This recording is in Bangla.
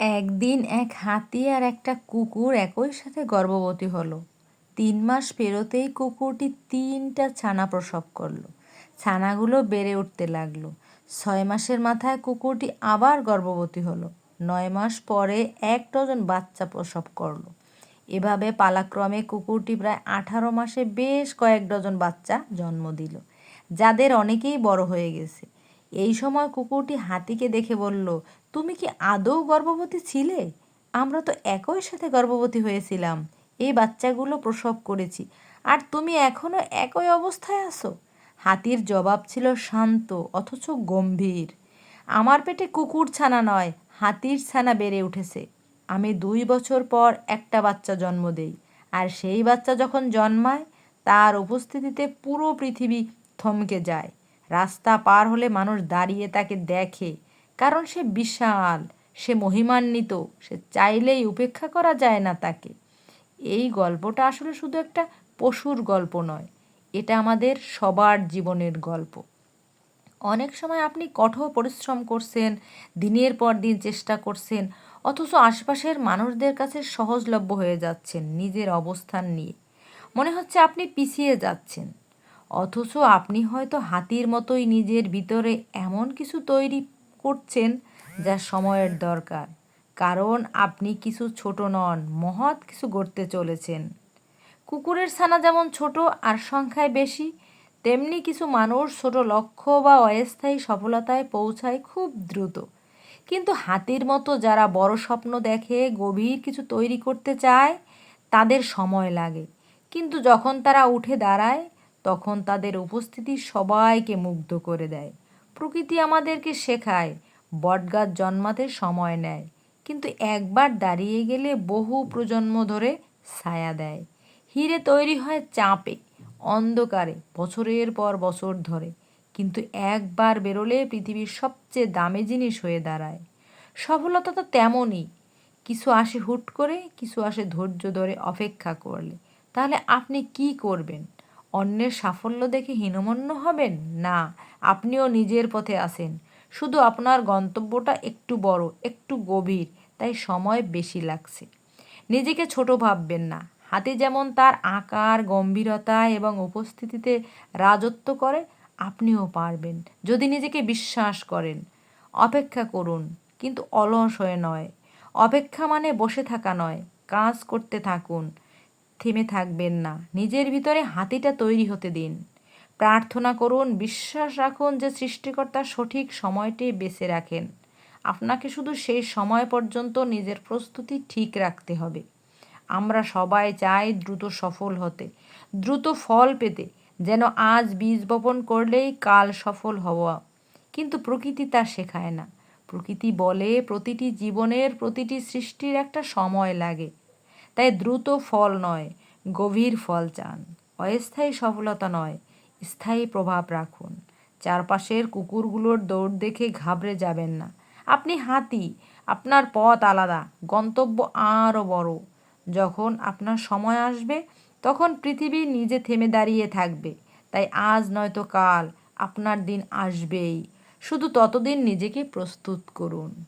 একদিন এক হাতি আর একটা কুকুর একই সাথে গর্ভবতী হলো। তিন মাস পেরোতেই কুকুরটি তিনটা ছানা প্রসব করল। ছানাগুলো বেড়ে উঠতে লাগল। ছয় মাসের মাথায় কুকুরটি আবার গর্ভবতী হলো। নয় মাস পরে এক ডজন বাচ্চা প্রসব করল। এভাবে পালাক্রমে কুকুরটি প্রায় আঠারো মাসে বেশ কয়েক ডজন বাচ্চা জন্ম দিল, যাদের অনেকেই বড় হয়ে গেছে। এই সময় কুকুরটি হাতিকে দেখে বলল, তুমি কি আদৌ গর্ভবতী ছিলে? আমরা তো একই সাথে গর্ভবতী হয়েছিলাম। এই বাচ্চাগুলো প্রসব করেছি। আর তুমি এখনও একই অবস্থায় আছো? হাতির জবাব ছিল শান্ত, অথচ গম্ভীর। আমার পেটে কুকুর ছানা নয়, হাতির ছানা বেড়ে উঠেছে। আমি দুই বছর পর একটা বাচ্চা জন্ম দেই। আর সেই বাচ্চা যখন জন্মায়, তার উপস্থিতিতে পুরো পৃথিবী থমকে যায়। রাস্তা পার হলে মানুষ দাঁড়িয়ে তাকে দেখে, কারণ সে বিশাল, সে মহিমান্বিত, সে চাইলেই উপেক্ষা করা যায় না তাকে। এই গল্পটা আসলে শুধু একটা পশুর গল্প নয়, এটা আমাদের সবার জীবনের গল্প। অনেক সময় আপনি কঠোর পরিশ্রম করছেন, দিনের পর দিন চেষ্টা করছেন, অথচ আশপাশের মানুষদের কাছে সহজলভ্য হয়ে যাচ্ছেন নিজের অবস্থান নিয়ে। মনে হচ্ছে আপনি পিছিয়ে যাচ্ছেন। অথচ আপনি হয়তো হাতির মতোই নিজের ভিতরে এমন কিছু তৈরি করছেন যা সময়ের দরকার। কারণ আপনি কিছু ছোট নন, মহৎ কিছু গড়তে চলেছেন। কুকুরের ছানা যেমন ছোট আর সংখ্যায় বেশি, তেমনি কিছু মানুষ ছোট লক্ষ্য বা অস্থায়ী সফলতায় পৌঁছায় খুব দ্রুত। কিন্তু হাতির মতো যারা বড় স্বপ্ন দেখে, গভীর কিছু তৈরি করতে চায়, তাদের সময় লাগে। কিন্তু যখন তারা উঠে দাঁড়ায় তখন তাদের উপস্থিতি সবাইকে মুগ্ধ করে দেয়। প্রকৃতি আমাদেরকে শেখায়, বটগাছ জন্মাতে সময় নেয়, কিন্তু একবার দাঁড়িয়ে গেলে বহু প্রজন্ম ধরে ছায়া দেয়। হিরে তৈরি হয় চাপে, অন্ধকারে, বছরের পর বছর ধরে, কিন্তু একবার বেরোলে পৃথিবীর সবচেয়ে দামি জিনিস হয়ে দাঁড়ায়। সফলতা তো তেমনই, কিছু আসে হুট করে, কিছু আসে ধৈর্য ধরে অপেক্ষা করলে। তাহলে আপনি কি করবেন? অন্যের সাফল্য দেখে হীনমন্য হবেন? না, আপনিও নিজের পথে আসেন শুধু আপনার গন্তব্যটা একটু বড়, একটু গভীর, তাই সময় বেশি লাগছে। নিজেকে ছোট ভাববেন না। হাতে যেমন তার আকার, গম্ভীরতা এবং উপস্থিতিতে রাজত্ব করে, আপনিও পারবেন। যদি নিজেকে বিশ্বাস করেন, অপেক্ষা করুন, কিন্তু অলস হয়ে নয়। অপেক্ষা মানে বসে থাকা নয়, কাজ করতে থাকুন। থেমে থাকবেন না। নিজের ভিতরে হাতিটা তৈরি হতে দিন। প্রার্থনা করুন, বিশ্বাস রাখুন যে সৃষ্টিকর্তা সঠিক সময়টি বেছে রাখেন। আপনাকে শুধু সেই সময় পর্যন্ত নিজের প্রস্তুতি ঠিক রাখতে হবে। আমরা সবাই চাই দ্রুত সফল হতে, দ্রুত ফল পেতে, যেন আজ বীজ বপন করলেই কাল সফল হওয়া। কিন্তু প্রকৃতি তা শেখায় না। প্রকৃতি বলে প্রতিটি জীবনের প্রতিটি সৃষ্টির একটা সময় লাগে। তাই দ্রুত ফল নয়, গভীর ফল চান। অস্থায়ী সফলতা নয়, স্থায়ী প্রভাব রাখুন। চারপাশের কুকুরগুলোর দৌড় দেখে ঘাবড়ে যাবেন না। আপনি হাতি, আপনার পথ আলাদা, গন্তব্য আরও বড়। যখন আপনার সময় আসবে, তখন পৃথিবী নিজে থেমে দাঁড়িয়ে থাকবে। তাই আজ নয়তো কাল, আপনার দিন আসবেই। শুধু ততদিন নিজেকে প্রস্তুত করুন।